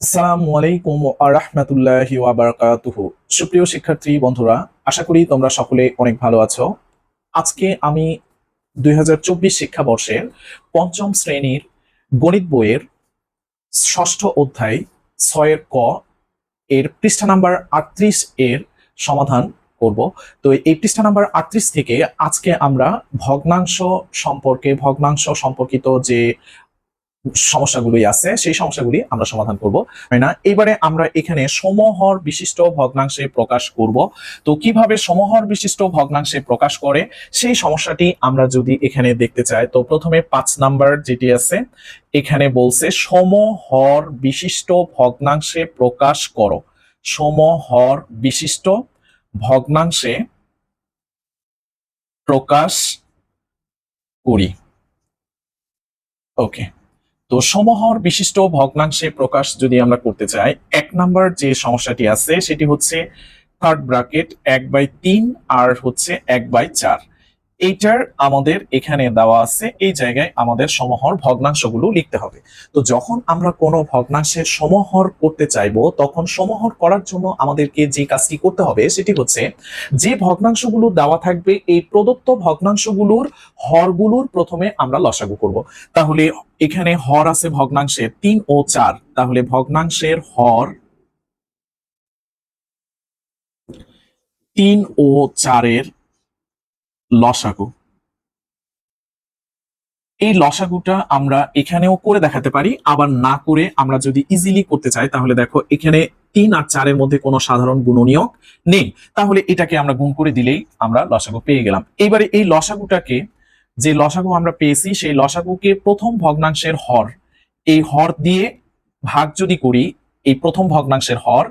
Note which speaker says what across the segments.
Speaker 1: আসসালামু আলাইকুম ওয়াবারাকাতুহু সুপ্রিয় শিক্ষার্থী, বন্ধুরা, আশা করি তোমরা সকলে অনেক ভালো আছো। আজকে আমি দুই হাজার চব্বিশ শিক্ষাবর্ষের পঞ্চম শ্রেণির গণিত বইয়ের ষষ্ঠ অধ্যায় ছয়ের ক এর পৃষ্ঠা নাম্বার আটত্রিশ এর সমাধান করব। তো এই পৃষ্ঠা নাম্বার আটত্রিশ থেকে আজকে আমরা ভগ্নাংশ সম্পর্কে, ভগ্নাংশ সম্পর্কিত যে সমস্যাগুলি আছে, সেই সমস্যাগুলি আমরা সমাধান করব। না এবারে আমরা এখানে সমহর বিশিষ্ট ভগ্নাংশে প্রকাশ করব। তো কীভাবে সমহর বিশিষ্ট ভগ্নাংশে প্রকাশ করে, সেই সমস্যাটি আমরা যদি এখানে দেখতে চাই, তো প্রথমে পাঁচ নাম্বার যেটি আছে, এখানে বলছে সমহর বিশিষ্ট ভগ্নাংশে প্রকাশ করো। সমহর বিশিষ্ট ভগ্নাংশে প্রকাশ করি। ওকে। তো সমহর বিশিষ্ট ভগ্নাংশে প্রকাশ যদি আমরা করতে চাই, এক নাম্বার যে সমস্যাটি আছে সেটি হচ্ছে থার্ড ব্রাকেট এক বাই তিন আর হচ্ছে এক বাই চার। এইটার আমাদের এখানে দেওয়া আছে, এই জায়গায় আমাদের সমহর ভগ্নাংশগুলো লিখতে হবে। তো যখন আমরা কোনো ভগ্নাংশের সমহর করতে চাইব, তখন সমহর করার জন্য আমাদেরকে যে কাজটি করতে হবে, সেটি হচ্ছে যে ভগ্নাংশগুলো দেওয়া থাকবে, এই প্রদত্ত ভগ্নাংশগুলোর হরগুলোর প্রথমে আমরা লসাগু করব। তাহলে এখানে হর আছে ভগ্নাংশের তিন ও চার। তাহলে ভগ্নাংশের হর তিন ও চারের লসাগু। এই লসাগুটা আমরা এখানেও করে দেখাতে পারি, আবার না করে আমরা যদি ইজিলি করতে চাই, তাহলে দেখো এখানে তিন আর চারের মধ্যে কোনো সাধারণ গুণনীয়ক নেই। তাহলে এটাকে আমরা গুণ করে দিলেই আমরা লসাগু পেয়ে গেলাম। এবারে এই লসাগুটাকে, যে লসাগু আমরা পেয়েছি, সেই লসাগুকে প্রথম ভগ্নাংশের হর, এই হর দিয়ে ভাগ যদি করি এই প্রথম ভগ্নাংশের হর।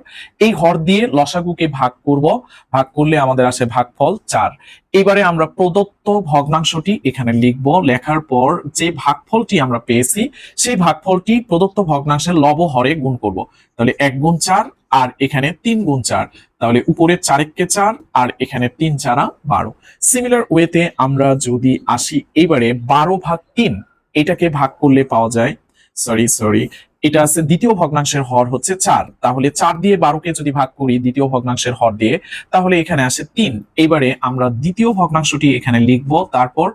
Speaker 1: এই হর দিয়ে লসাগুকে ভাগ করব। ভাগ করলে আমাদের আসে ভাগফল চার। এবারে আমরা প্রদত্ত ভগ্নাংশটি এখানে লিখব। লেখার পর যে ভাগফলটি আমরা পেয়েছি, সেই ভাগফলটি প্রদত্ত ভগ্নাংশের লব হরে গুণ করব। তাহলে এক গুণ চার আর এখানে তিন গুণ চার। তাহলে উপরে চারেককে চার আর এখানে তিন চারা বারো। সিমিলার ওয়েতে আমরা যদি আসি, এবারে বারো ভাগ তিন, এটাকে ভাগ করলে পাওয়া যায় সরি সরি এটা আছে দ্বিতীয় ভগ্নাংশের হর হচ্ছে চার। তাহলে চার দিয়ে বারোকে যদি ভাগ করি দ্বিতীয় ভগ্নাংশের হর দিয়ে, তাহলে এখানে আসে তিন। এবারে আমরা দ্বিতীয় ভগ্নাংশটি এখানে লিখব, তারপর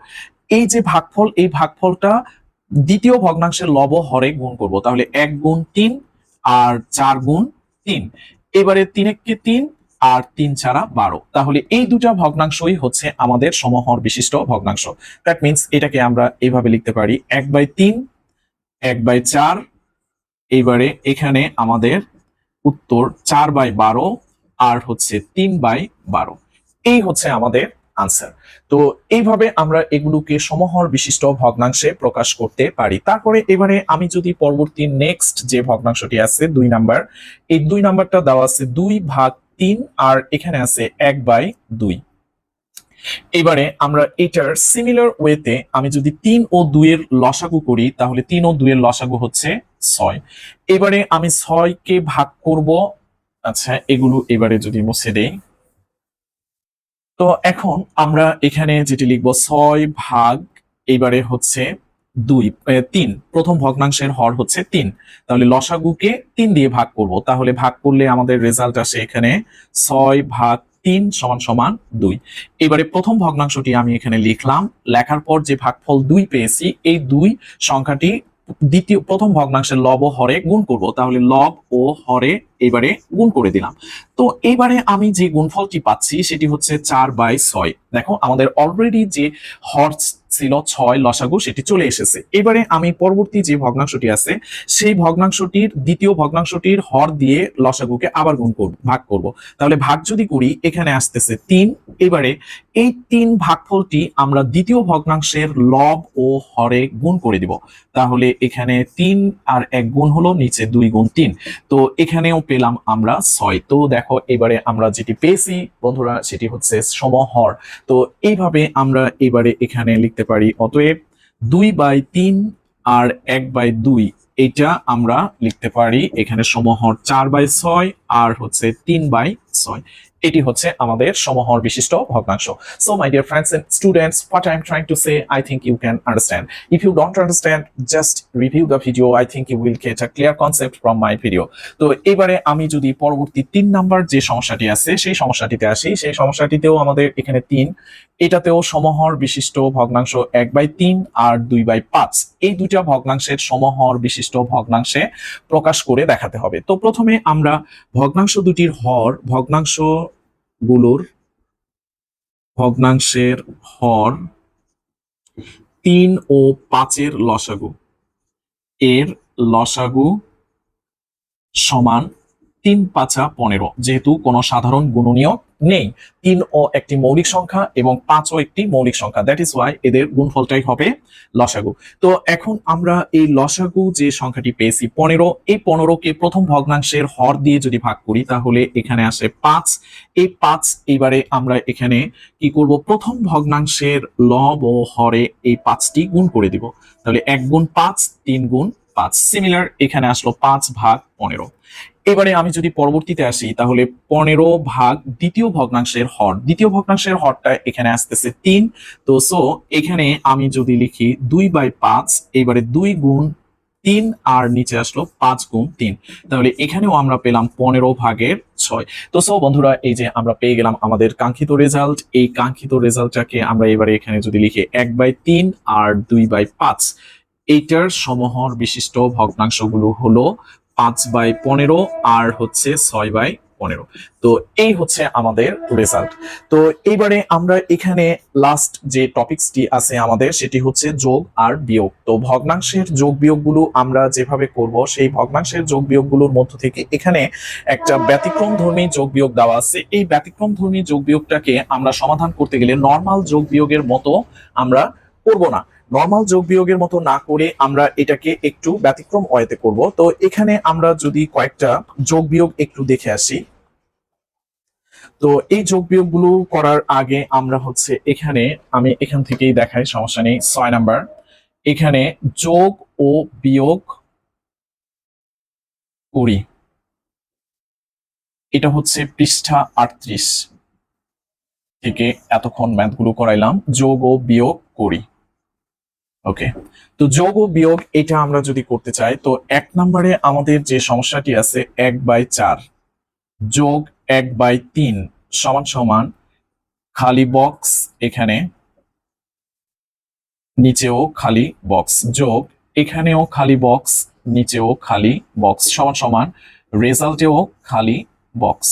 Speaker 1: এই যে ভাগফল, এই ভাগফলটা দ্বিতীয় ভগ্নাংশের লব হরে গুণ করব। তাহলে এক গুণ তিন আর চার গুণ তিন। এবারে তিন এককে তিন আর তিন ছাড়া বারো। তাহলে এই দুটা ভগ্নাংশই হচ্ছে আমাদের সমহর বিশিষ্ট ভগ্নাংশ। দ্যাট মিনস এটাকে আমরা এইভাবে লিখতে পারি, এক বাই তিন, এক বাই চার এইবারে এখানে আমাদের উত্তর চার বাই বারো, আর হচ্ছে তিন বাই বারো। এই হচ্ছে আমাদের আনসার তো এইভাবে আমরা এগুলোকে সমহর বিশিষ্ট ভগ্নাংশে প্রকাশ করতে পারি। তারপরে এবারে আমি যদি পরবর্তী নেক্সট যে ভগ্নাংশটি আছে, দুই নাম্বার, এই দুই নাম্বারটা দেওয়া আছে দুই ভাগ তিন, আর এখানে আছে এক বাই দুই। এবারে আমরা এটার সিমিলার ওয়েতে আমি যদি তিন ও দুইয়ের লসাগু করি, তাহলে তিন ও দুইয়ের লসাগু হচ্ছে ছয়। এবারে আমি ছয়কে ভাগ করব। আচ্ছা এগুলো এবারে যদি মুছে দেই। তো এখন আমরা এখানে যেটি লিখব, ছয় ভাগ এবারে হচ্ছে দুই তিন। প্রথম ভগ্নাংশের হর হচ্ছে তিন। তাহলে লসাগুকে তিন দিয়ে ভাগ করব। তাহলে ভাগ করলে আমাদের রেজাল্ট আসে এখানে ছয় ভাগ তিন সমান সমান দুই। এবারে প্রথম ভগ্নাংশটি আমি এখানে লিখলাম। লেখার পর যে ভাগফল দুই পেয়েছি, এই দুই সংখ্যাটি দ্বিতীয় প্রথম ভগ্নাংশের লব ও হরে গুণ করব। তাহলে লব ও হরে এবারে গুণ করে দিলাম। তো এবারে আমি যে গুণফলটি পাচ্ছি, সেটি হচ্ছে চার বাই ছয়। দেখো, আমাদের অলরেডি যে হর ছিল ছয় লসাগু, সেটি চলে এসেছে। এবারে আমি পরবর্তী যে ভগ্নাংশটি আছে, সেই ভগ্নাংশটির দ্বিতীয় ভগ্নাংশটির হর দিয়ে লসাগুকে আবার গুণ করব, ভাগ করব। তাহলে ভাগ যদি করি, এখানে আসতেছে তিন। এবারে এই তিন ভাগফলটি আমরা দ্বিতীয় ভগ্নাংশের লব ও হরে গুণ করে দিব। তাহলে এখানে তিন আর এক গুণ হলো, নিচে দুই গুণ তিন। তো এখানেও পেলাম আমরা ছয়। তো দেখো, এবারে আমরা যেটি পেয়েছি, বন্ধুরা, সেটি হচ্ছে সমহর। তো এইভাবে আমরা এবারে এখানে লিখতে পারি। অতএব দুই বাই তিন আর এক বাই দুই, এটা আমরা লিখতে পারি এখানে সমহর চার বাই ছয় আর হচ্ছে তিন বাই ছয়। এটি হচ্ছে আমাদের সমহর বিশিষ্ট ভগ্নাংশ। So my dear friends and students what I am trying to say I think you can understand if you don't understand just review the video I think you will get a clear concept from my video তো এবারে আমি যদি পরবর্তী তিন number যে সমস্যাটি আছে, সেই সমস্যাটিতে আসি। সেই সমস্যাটিতেও আমাদের এখানে তিন। এটাতেও সমহর বিশিষ্ট ভগ্নাংশ এক বাই তিন আর দুই বাই পাঁচ। এই দুইটা ভগ্নাংশের সমহর বিশিষ্ট ভগ্নাংশে প্রকাশ করে দেখাতে হবে। তো প্রথমে আমরা ভগ্নাংশ দুটির হর, ভগ্নাংশ গুলোর ভগ্নাংশের হর তিন ও পাঁচের লসাগু। এর লসাগু সমান তিন পাঁচা পনেরো, যেহেতু কোনো সাধারণ গুণনীয়ক নেই। তিন ও একটি মৌলিক সংখ্যা এবং পাঁচ ও একটি মৌলিক সংখ্যা। দ্যাট ইজ ওয়াই এদের গুণফলটাই হবে লসাগু। তো এখন আমরা এই লসাগু যে সংখ্যাটি পেয়েছি, পনেরো, এই পনেরোকে প্রথম ভগ্নাংশের হর দিয়ে যদি ভাগ করি, তাহলে এখানে আসে পাঁচ। এই পাঁচ এবারে আমরা এখানে কি করব? প্রথম ভগ্নাংশের লব ও হরে এই পাঁচটি গুণ করে দিব। তাহলে এক গুণ পাঁচ, তিন গুণ পাঁচ। সিমিলার এখানে আসলো পাঁচ ভাগ পনেরো। এবারে আমি যদি পরবর্তীতে আসি, তাহলে পনেরো ভাগ দ্বিতীয় ভগ্নাংশের হর। দ্বিতীয় ভগ্নাংশের হরটা এখানে আসতেছে তিন। তো সো এখানে আমি যদি লিখি দুই বাই পাঁচ, এবারে দুই গুণ তিন, আর নিচে আসলো পাঁচ গুণ তিন। তাহলে এখানেও আমরা পেলাম পনেরো ভাগের ছয়। তো সো বন্ধুরা, এই যে আমরা পেয়ে গেলাম আমাদের কাঙ্ক্ষিত রেজাল্ট এই কাঙ্ক্ষিত রেজাল্টটাকে আমরা এবারে এখানে যদি লিখি এক বাই তিন, আর দুই বাই পাঁচ। এইটার সমহর বিশিষ্ট ভগ্নাংশগুলো হলো পাঁচ বাই পনেরো, আর হচ্ছে ছয় বাই পনেরো। তো এই হচ্ছে আমাদের রেজাল্ট তো এইবারে আমরা এখানে লাস্ট যে টপিকসটি আছে আমাদের, সেটি হচ্ছে যোগ আর বিয়োগ। তো ভগ্নাংশের যোগ বিয়োগগুলো আমরা যেভাবে করব, সেই ভগ্নাংশের যোগ বিয়োগগুলোর মধ্য থেকে এখানে একটা ব্যতিক্রম ধর্মী যোগ বিয়োগ দেওয়া আছে। এই ব্যতিক্রম ধর্মী যোগ বিয়োগটাকে আমরা সমাধান করতে গেলে নর্মাল যোগ বিয়োগের মতো আমরা করব না। নর্মাল যোগ বিয়োগের মতো না করে আমরা এটাকে একটু ব্যতিক্রম ওয়েতে করব। তো এখানে আমরা যদি কয়েকটা যোগ বিয়োগ একটু দেখে আসি। তো এই যোগ বিয়োগগুলো করার আগে আমরা হচ্ছে এখানে, আমি এখান থেকেই দেখাই, সমস্যা নেই, ছয় নাম্বার। এখানে যোগ ও বিয়োগ করি। এটা হচ্ছে পৃষ্ঠা আটত্রিশ। থেকে এতক্ষণ ম্যাথগুলো করাইলাম, যোগ ও বিয়োগ করি। ওকে তো যোগ ও বিয়োগ, এটা আমরা যদি করতে চাই, তো এক নম্বরে আমাদের যে সমস্যাটি আছে, এক বাই চার যোগ এক বাই তিন সমান সমান খালি বক্স এখানে, নিচেও খালি বক্স যোগ এখানেও খালি বক্স নিচেও খালি বক্স সমান সমান রেজাল্টেও খালি বক্স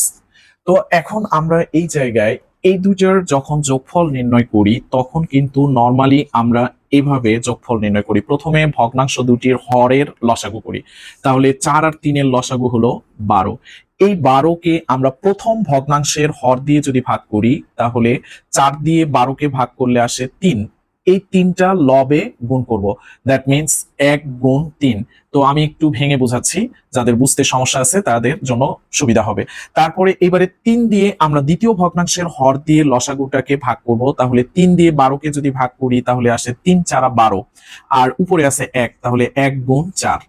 Speaker 1: তো এখন আমরা এই জায়গায়, এই দুটার যখন যোগফল নির্ণয় করি, তখন কিন্তু নর্মালি আমরা এভাবে যোগফল নির্ণয় করি। প্রথমে ভগ্নাংশ দুটির হরের লসাগু করি। তাহলে চার আর তিনের লসাগু হলো বারো। এই বারোকে আমরা প্রথম ভগ্নাংশের হর দিয়ে যদি ভাগ করি, তাহলে চার দিয়ে বারোকে ভাগ করলে আসে তিন। এই তিনটা লবে গুণ করব। দ্যাট মিনস এক গুণ তিন। তো আমি একটু ভেঙে বোঝাচ্ছি, যাদের বুঝতে সমস্যা আছে তাদের জন্য সুবিধা হবে। তারপরে এবারে তিন দিয়ে আমরা দ্বিতীয় ভগ্নাংশের হর দিয়ে লসাগুটাকে ভাগ করব। তাহলে তিন দিয়ে বারোকে যদি ভাগ করি, তাহলে আসে তিন চারা বারো। আর উপরে আছে এক, তাহলে এক গুণ চার।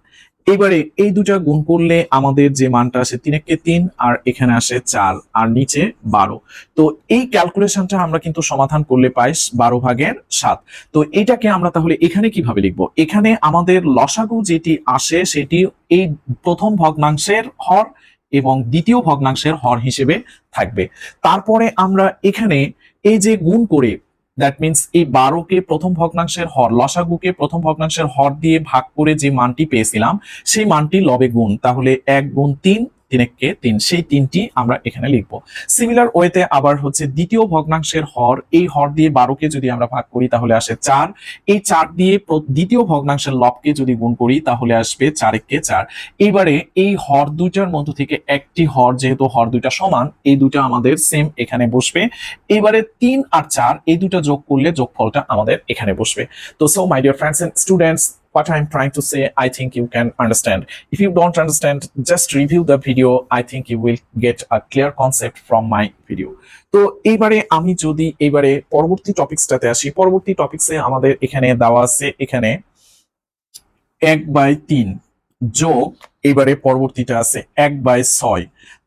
Speaker 1: এবারে এই দুটা গুণ করলে আমাদের যে মানটা আসে তিনেককে তিন, আর এখানে আসে চার, আর নিচে বারো। তো এই ক্যালকুলেশনটা আমরা কিন্তু সমাধান করলে পাই বারো ভাগের সাত। তো এটাকে আমরা তাহলে এখানে কীভাবে লিখব? এখানে আমাদের লসাগু যেটি আসে সেটি এই প্রথম ভগ্নাংশের হর এবং দ্বিতীয় ভগ্নাংশের হর হিসেবে থাকবে। তারপরে আমরা এখানে এই যে গুণ করে দ্যাট মিনস এই বারোকে প্রথম ভগ্নাংশের হর, লসাগুকে প্রথম ভগ্নাংশের হর দিয়ে ভাগ করে যে মানটি পেয়েছিলাম, সেই মানটি লবে গুণ, তাহলে এক গুণ তিন তিনেককে তিন, সেই তিনটি আমরা এখানে লিখব। সিমিলার ওয়েতে আবার হচ্ছে দ্বিতীয় ভগ্নাংশের হর, এই হর দিয়ে বারোকে যদি আমরা ভাগ করি তাহলে আসে চার। এই চার দিয়ে দ্বিতীয় ভগ্নাংশের লবকে যদি গুণ করি তাহলে আসবে চারেককে চার। এই হর দুইটার মধ্য থেকে একটি হর যেহেতু হর দুইটা সমান, এই দুটো আমাদের সেম এখানে বসবে। এবারে তিন আর চার, এই দুটো যোগ করলে যোগফলটা আমাদের এখানে বসবে। তো so my dear friends students what I'm trying to say, I think you can understand. If you don't understand, just review the video. I think you will get a clear concept from my video. তো এইবারে আমি যদি এবারে পরবর্তী টপিকসটাতে আসি পরবর্তী টপিকসে আমাদের এখানে দেওয়া আছে এখানে এক বাই তিন যোগ এবারে পরবর্তীটা আছে এক বাই ছয়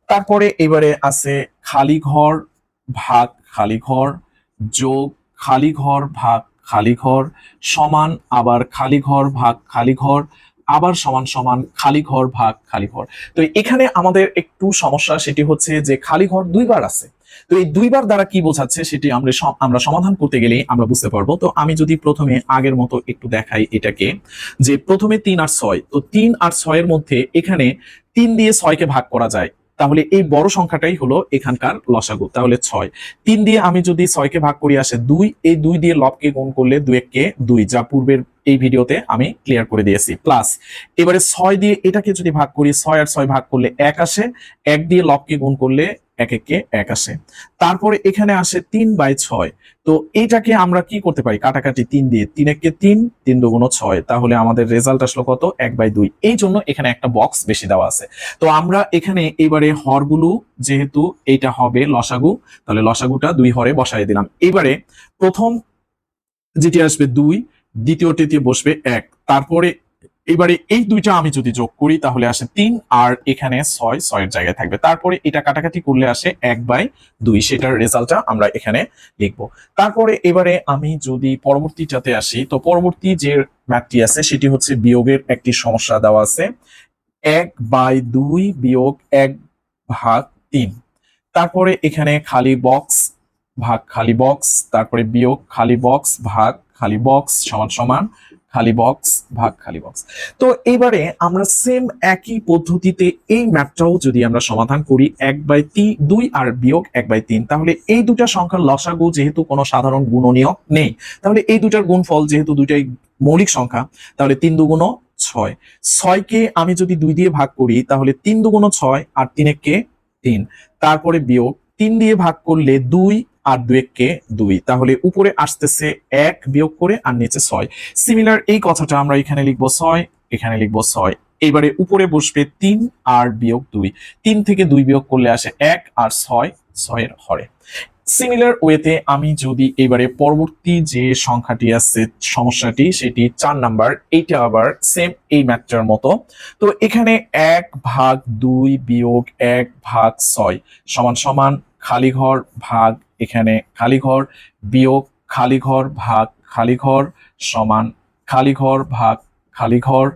Speaker 1: তারপরে এবারে আছে খালি ঘর ভাগ খালি ঘর যোগ খালি ঘর ভাগ খালি ঘর সমান আবার খালি ঘর ভাগ খালি ঘর আবার সমান সমান খালি ঘর ভাগ খালি ঘর তো এখানে আমাদের একটু সমস্যা সেটি হচ্ছে যে খালি ঘর দুইবার আছে। তো এই দুইবার দ্বারা কি বোঝাচ্ছে সেটি আমরা আমরা সমাধান করতে গেলেই আমরা বুঝতে পারব। তো আমি যদি প্রথমে আগের মতো একটু দেখাই এটাকে, যে প্রথমে তিন আর ছয়, তো তিন আর ছয়ের মধ্যে এখানে তিন দিয়ে ছয়কে ভাগ করা যায়। তাহলে এই বড় সংখ্যাটাই হলো এখানকার লসাগু, তাহলে ছয়। তিন দিয়ে আমি যদি ছয়কে ভাগ করি আসে দুই, এই দুই দিয়ে লবকে গুণ করলে দুই এককে দুই, যা পূর্বের এই ভিডিওতে আমি ক্লিয়ার করে দিয়েছি। প্লাস এবারে ছয় দিয়ে এটাকে যদি ভাগ করি, ছয় আর ছয় ভাগ করলে এক আসে, এক দিয়ে লবকে গুণ করলে এক এক আসে তারপরে এখানে আসে তিন বাই ছয়। তো এটাকে আমরা কি করতে পারি? কাটাকাটি তিন দিয়ে তিন এককে তিন তিন দুগুণ ছয়। তাহলে আমাদের রেজাল্ট আসলো কত? এক বাই দুই। এই জন্য এখানে একটা বক্স বেশি দেওয়া আছে। তো আমরা এখানে এবারে হরগুলো, যেহেতু এইটা হবে লসাগু, তাহলে লসাগুটা দুই হরে বসাই দিলাম। এবারে প্রথম যেটি আসবে দুই দ্বিতীয়টিতে বসবে এক। তারপরে এবারে এই দুইটা আমি যদি যোগ করি, তাহলে আসে তিন আর এখানে ছয়, ছয়ের জায়গায় থাকবে। তারপরে এটা কাটাকাটি করলে আসে এক বাই দুই, সেটার রেজাল্টটা আমরা এখানে লিখব। তারপরে এবারে আমি যদি পরবর্তীটাতে আসি, তো পরবর্তী যে ম্যাথটি আছে, সেটি হচ্ছে বিয়োগের একটি সমস্যা দেওয়া আছে। এক বাই দুই বিয়োগ এক ভাগ তিন। তারপরে এখানে খালি বক্স ভাগ খালি বক্স তারপরে বিয়োগ খালি বক্স ভাগ খালি বক্স সমান সমান খালি বক্স ভাগ খালি বক্স তো এবারে আমরা সেম একই পদ্ধতিতে এই ম্যাথটাও যদি আমরা সমাধান করি, এক বাই তিন দুই আর বিয়োগ এক বাই তিন, তাহলে এই দুটা সংখ্যার লসাগু যেহেতু কোনো সাধারণ গুণনীয় নেই, তাহলে এই দুটার গুণফল যেহেতু দুটাই মৌলিক সংখ্যা, তাহলে তিন দুগুণ ছয়। ছয়কে আমি যদি দুই দিয়ে ভাগ করি, তাহলে তিন দুগুণ ছয় আর তিন এককে তিন। তারপরে বিয়োগ, তিন দিয়ে ভাগ করলে দুই আর দুই এককে দুই। তাহলে উপরে আসতেছে এক বিয়োগ করে আর নিচে ছয়। সিমিলার এই কথাটা আমরা এখানে লিখব ছয়, এখানে লিখব ছয়। এবারে উপরে বসবে তিন আর বিয়োগ দুই। তিন থেকে দুই বিয়োগ করলে আসে এক আর ছয়, ছয়ের হরে। সিমিলার ওয়েতে আমি যদি এবারে পরবর্তী যে সংখ্যাটি আছে, সমস্যাটি, সেটি চার নাম্বার, এইটা আবার সেম এই ম্যাথটার মতো। তো এখানে এক ভাগ দুই বিয়োগ এক ভাগ ছয়, সমান সমান খালি ঘর ভাগ এখানে খালি ঘর বিয়োগ খালি ঘর ভাগ খালি ঘর সমান খালি ঘর ভাগ খালি ঘর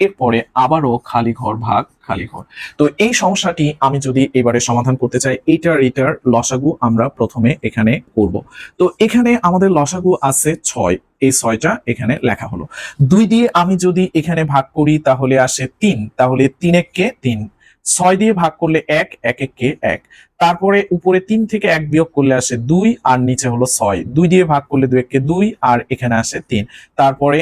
Speaker 1: এরপরে আবারও খালি ঘর ভাগ খালি ঘর তো এই সমস্যাটি আমি যদি এবারে সমাধান করতে চাই, এইটার এইটার লসাগু আমরা প্রথমে এখানে করব। তো এখানে আমাদের লসাগু আছে ছয়, এই ছয়টা এখানে লেখা হলো। দুই দিয়ে আমি যদি এখানে ভাগ করি তাহলে আসে তিন, তাহলে তিন এককে তিন ছয় দিয়ে ভাগ করলে এক এক এককে এক। তারপরে উপরে তিন থেকে এক বিয়োগ করলে আসে দুই, আর নিচে হলো ছয়। দুই দিয়ে ভাগ করলে দুই এককে দুই, আর এখানে আসে তিন। তারপরে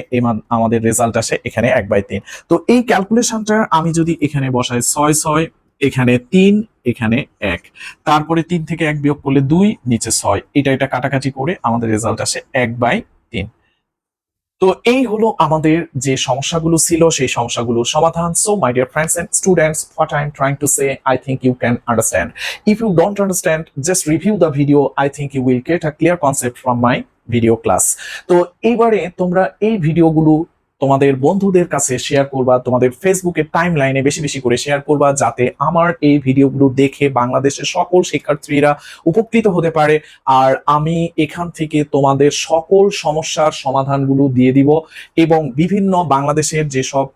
Speaker 1: আমাদের রেজাল্ট আসে এখানে এক বাই তিন। তো এই ক্যালকুলেশনটা আমি যদি এখানে বসাই, ছয় ছয়, এখানে তিন, এখানে এক। তারপরে তিন থেকে এক বিয়োগ করলে দুই, নিচে ছয়। এটা এটা কাটাকাটি করে আমাদের রেজাল্ট আসে এক বাই তো এই হলো আমাদের যে সমস্যাগুলো ছিল, সেই সমস্যাগুলো সমাধান। So my dear friends and students what I am trying to say I think you can understand if you don't understand just review the video I think you will get a clear concept from my video class তো এইবারে তোমরা এই ভিডিওগুলো তোমাদের বন্ধুদের কাছে share করবা, তোমাদের ফেসবুকে টাইম লাইনে বেশি বেশি করে শেয়ার করবা, যাতে আমার এই ভিডিওগুলো দেখে বাংলাদেশের সকল শিক্ষার্থীরা উপকৃত হতে পারে। আর আমি এখান থেকে তোমাদের সকল সমস্যার সমাধানগুলো দিয়ে দিব এবং বিভিন্ন বাংলাদেশের যেসব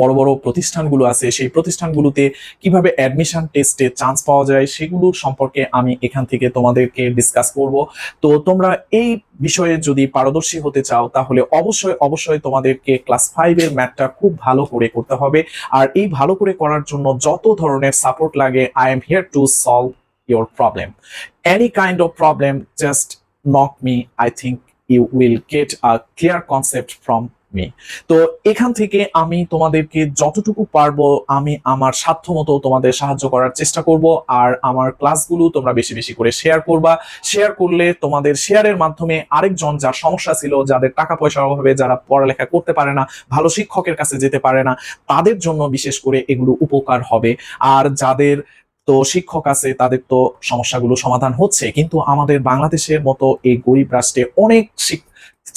Speaker 1: বড় বড় প্রতিষ্ঠানগুলো আছে, সেই প্রতিষ্ঠানগুলোতে কীভাবে অ্যাডমিশন টেস্টে চান্স পাওয়া যায় সেগুলো সম্পর্কে আমি এখান থেকে তোমাদেরকে ডিসকাস করব। তো তোমরা এই বিষয়ে যদি পারদর্শী হতে চাও, তাহলে অবশ্যই অবশ্যই তোমাদেরকে ক্লাস ফাইভের ম্যাথটা খুব ভালো করে করতে হবে। আর এই ভালো করে করার জন্য যত ধরনের সাপোর্ট লাগে I am here to solve your problem Any kind of problem just knock me I think you will get a clear concept from me. তো এখান থেকে আমি তোমাদেরকে যতটুকু পারব আমি আমার সাধ্যমতো তোমাদের সাহায্য করার চেষ্টা করব আর আমার ক্লাসগুলো তোমরা বেশি বেশি করে শেয়ার করবা। শেয়ার করলে তোমাদের শেয়ারের মাধ্যমে আরেকজন যার সমস্যা ছিল, যাদের টাকা পয়সার অভাবে যারা পড়ালেখা করতে পারে না, ভালো শিক্ষকের কাছে যেতে পারে না, তাদের জন্য বিশেষ করে এগুলো উপকার হবে। আর যাদের তো শিক্ষক আছে, তাদের তো সমস্যাগুলো সমাধান হচ্ছে। কিন্তু আমাদের বাংলাদেশের মতো এই গরিব রাষ্ট্রে অনেক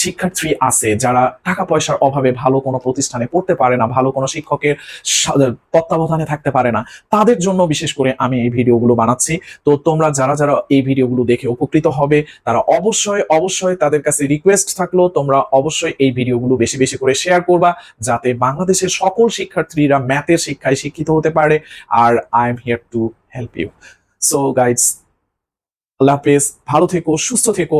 Speaker 1: শিক্ষার্থী আছে যারা টাকা পয়সার অভাবে ভালো কোনো প্রতিষ্ঠানে পড়তে পারে না, ভালো কোনো শিক্ষকের তত্ত্বাবধানে থাকতে পারে না, তাদের জন্য বিশেষ করে আমি এই ভিডিওগুলো বানাচ্ছি। তো তোমরা যারা যারা এই ভিডিওগুলো দেখে উপকৃত হবে, তারা অবশ্যই অবশ্যই তাদের কাছে রিকোয়েস্ট থাকল, তোমরা অবশ্যই এই ভিডিওগুলো বেশি বেশি করে শেয়ার করবা, যাতে বাংলাদেশের সকল শিক্ষার্থীরা ম্যাথের শিক্ষায় শিক্ষিত হতে পারে, আর I am here to help you so guys আল্লাহ হাফেজ, ভালো থেকো, সুস্থ থেকো